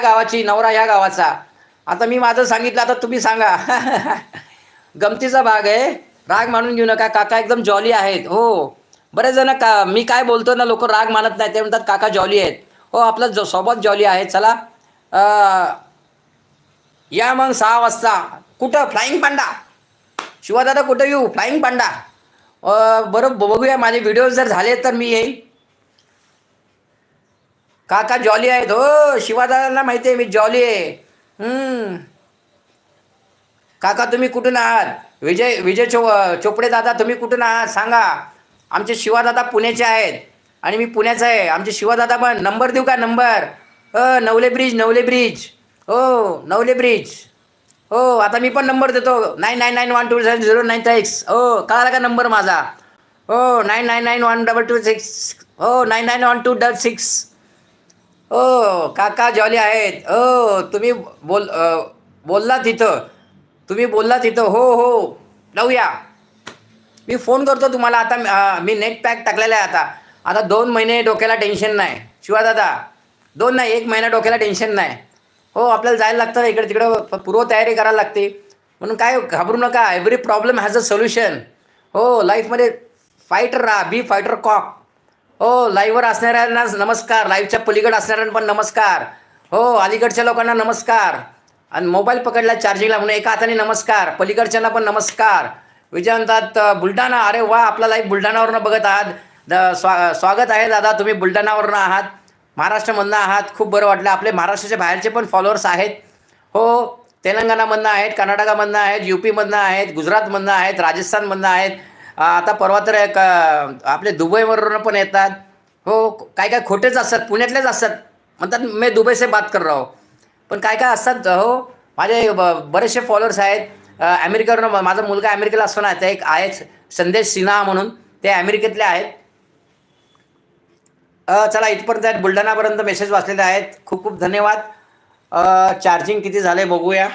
गावाची नवरा या गावाचा. आता मी माझं सांगितलं आता तुम्ही सांगा. गमतीचा भाग आहे. राग मानून घेऊ नका. काका एकदम जॉली आहेत. हो. बरेच जण का मी काय बोलतो ना लोक राग मानत नाही. ते म्हणतात काका जॉली आहेत. हो आपला जो सोबत जॉली आहे. चला. या मग सहा वाजता. कुठं? फ्लाईंग पांडा शिवादादा कुठं येऊ? फ्लाईंग पांडा अं, बरं बघूया. माझे व्हिडिओ जर झाले तर मी येईल काका जॉली आहेत हो शिवादादांना माहिती आहे मी जॉली आहे. काका तुम्ही कुठून आहात? विजय विजय चो चोपडे दादा तुम्ही कुठून आहात? सांगा. आमचे शिवादादा पुण्याचे आहेत आणि मी पुण्याचा आहे. आमचे शिवादादा पण नंबर देऊ का नंबर? हो नवले ब्रिज नवले ब्रिज. हो नवले ब्रिज. हो आता मी पण नंबर देतो. Nine nine nine one two seven zero nine six. हो कळाला का नंबर माझा? हो nine nine nine one double two six. हो nine nine one two double six. ओ काका जॉली आहेत. हो तुम्ही बोल बोलला तिथं. तुम्ही बोलला तिथं. हो हो. लावूया मी फोन करतो तुम्हाला. आता मी नेट पॅक टाकलेला आहे आता. आता दोन महिने डोक्याला टेन्शन नाही. शिवा दादा दोन नाही एक महिना डोक्याला टेन्शन नाही. हो आपल्याला जायला लागतं. इकडे तिकडं पूर्वतयारी करायला लागते. म्हणून काय घाबरू नका. Every problem has a solution हो लाईफमध्ये फायटर राहा. बी फायटर कॉक हो लाईव्हवर असणाऱ्यांना नमस्कार. लाईव्हच्या पलीकड असणाऱ्यांना पण नमस्कार. हो अलीकडच्या लोकांना नमस्कार. आणि मोबाईल पकडला चार्जिंगला म्हणून एका हाताने नमस्कार. पलीकडच्यांना पण नमस्कार. विजय म्हणतात बुलढाणा. अरे वा आपला लाईव्ह बुलढाणावरनं बघत आहात. द स्वा स्वागत आहे दादा तुम्ही बुलढाणावरनं आहात. महाराष्ट्रामधनं आहात. खूप बरं वाटलं. आपले महाराष्ट्राच्या बाहेरचे पण फॉलोअर्स आहेत. हो तेलंगणामधनं आहेत कर्नाटकामधनं आहेत यू पीमधनं आहेत गुजरातमधनं आहेत राजस्थानमधनं आहेत. आता परवा तर एक आपले दुबईवरून पण येतात. हो काय काय खोटेच असतात पुण्यातलेच असतात. म्हणतात मी दुबई से बात कर रहा. पण काय काय असतात हो माझे ब- बरेचसे फॉलोअर्स आहेत. अमेरिकेवरून माझा मुलगा अमेरिकेला असतो ना एक आहे संदेश सिन्हा म्हणून. ते अमेरिकेतले आहेत. चला इथपर्यंत आहेत. बुलढाणापर्यंत मेसेज वाचलेले आहेत. खूप खूप धन्यवाद. चार्जिंग किती झाले बघूया.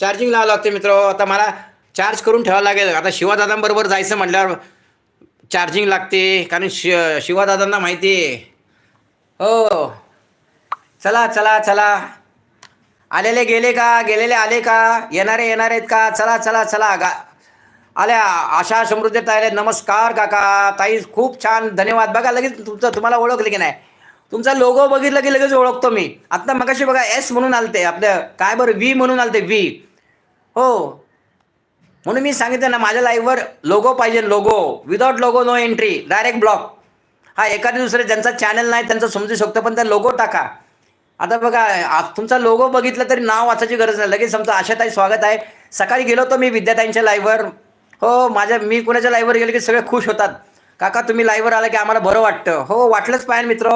चार्जिंग लावावं लागते मित्र आता मला चार्ज करून ठेवावं लागेल. आता शिवादादांबरोबर जायचं म्हटल्यावर चार्जिंग लागते कारण शि शिवादादांना माहिती आहे. हो. चला चला चला. आलेले गेले का? गेलेले आले का? येणारे येणार आहेत का? चला चला चला. गा आल्या आशा समृद्धी ताईले नमस्कार काका. ताई खूप छान. धन्यवाद. बघा लगेच तुमचं तुम्हाला ओळखलं की नाही. तुमचा लोगो बघितलं की लगेच ओळखतो मी. आत्ता मगाशी बघा एस म्हणून आलते. आपलं काय बरं? व्ही म्हणून आलते व्ही हो. म्हणून मी सांगितलं ना माझ्या लाईव्हवर लोगो पाहिजे logo without logo no entry direct block हा एखादे दुसरे ज्यांचा चॅनल नाही त्यांचं समजू शकतो पण त्या लोगो टाका. आता बघा तुमचा लोगो बघितलं तरी नाव वाचायची गरज नाही. लगेच समजा आशाताई स्वागत आहे. सकाळी गेलो होतो मी विद्याताईंच्या लाईव्हवर हो माझ्या मी कुणाच्या लाईव्हवर गेलो की सगळे खुश होतात. काका तुम्ही लाईव्हवर आला की आम्हाला बरं वाटतं. हो वाटलंच पाहिजे मित्र.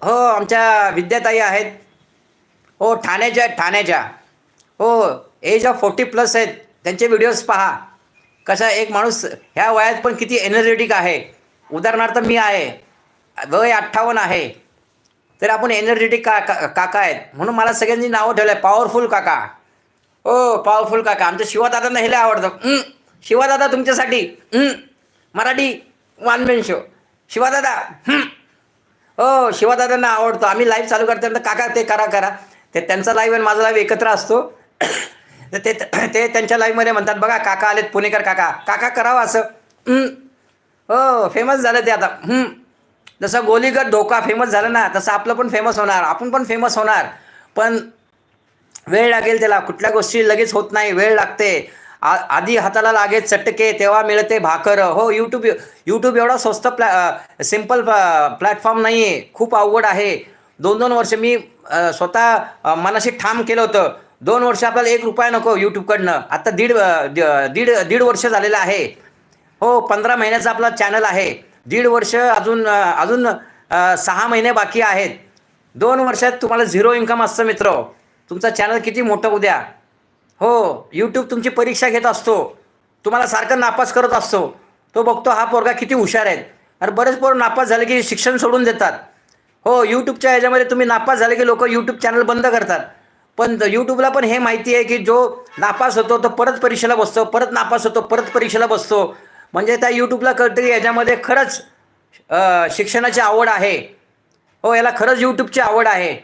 हो आमच्या विद्याताई आहेत. हो ठाण्याच्या आहेत ठाण्याच्या. हो एज ऑफ फोर्टी प्लस आहेत. त्यांचे व्हिडिओज पहा. कसा एक माणूस ह्या वयात पण किती एनर्जेटिक आहे. उदाहरणार्थ मी आहे. वय अठ्ठावन्न आहे. तर आपण एनर्जेटिक का का- काका आहेत. म्हणून मला सगळ्यांनी नावं ठेवलं आहे पॉवरफुल काका. हो पॉवरफुल काका. आमच्या शिवादादांना हे आवडतं. शिवादादा तुमच्यासाठी. Marathi one man show Shivadada हो शिवादादांना आवडतो. आम्ही लाईव्ह चालू करताना काका ते करा करा. ते त्यांचा लाईव्ह आणि माझा लाईव्ह एकत्र असतो. तर ते ते त्यांच्या लाईव्हमध्ये म्हणतात बघा काका आलेत पुणेकर काका. काका करावं असं. हो फेमस झालं ते आता. जसं गोलीगत धोका फेमस झालं ना तसं आपलं पण फेमस होणार. आपण पण फेमस होणार. पण वेळ लागेल त्याला. कुठल्या गोष्टी लगेच होत नाही. वेळ लागते. आ आधी हाताला लागे चटके तेव्हा मिळते भाकर. हो यूट्यूब यूट्यूब एवढा स्वस्त प्लॅ सिंपल प्लॅटफॉर्म नाही आहे खूप अवघड आहे. दोन दोन वर्ष मी स्वतः मनाशी ठाम केलं होतं. दोन वर्ष आपल्याला एक रुपया नको यूट्यूबकडनं आता दीड द- दीड दीड वर्ष झालेलं आहे. हो पंधरा महिन्याचा आपला चॅनल आहे. दीड वर्ष अजून अजून सहा महिने बाकी आहेत. दोन वर्षात तुम्हाला झिरो इन्कम असतं मित्र. तुमचा चॅनल किती मोठं उद्या. हो यूट्यूब तुमची परीक्षा घेत असतो. तुम्हाला सारखं नापास करत असतो. तो बघतो हा पोरगा किती हुशार आहे. अरे बरेच पोरं नापास झाले की शिक्षण सोडून देतात. हो यूट्यूबच्या ह्याच्यामध्ये तुम्ही नापास झाले की लोक यूट्यूब चॅनल बंद करतात. पण यूट्यूबला पण हे माहिती आहे की जो नापास होतो तो परत परीक्षेला बसतो परत नापास होतो परत परीक्षेला बसतो. म्हणजे त्या यूट्यूबला कळतं की याच्यामध्ये खरंच शिक्षणाची आवड आहे. हो याला खरंच यूट्यूबची आवड आहे.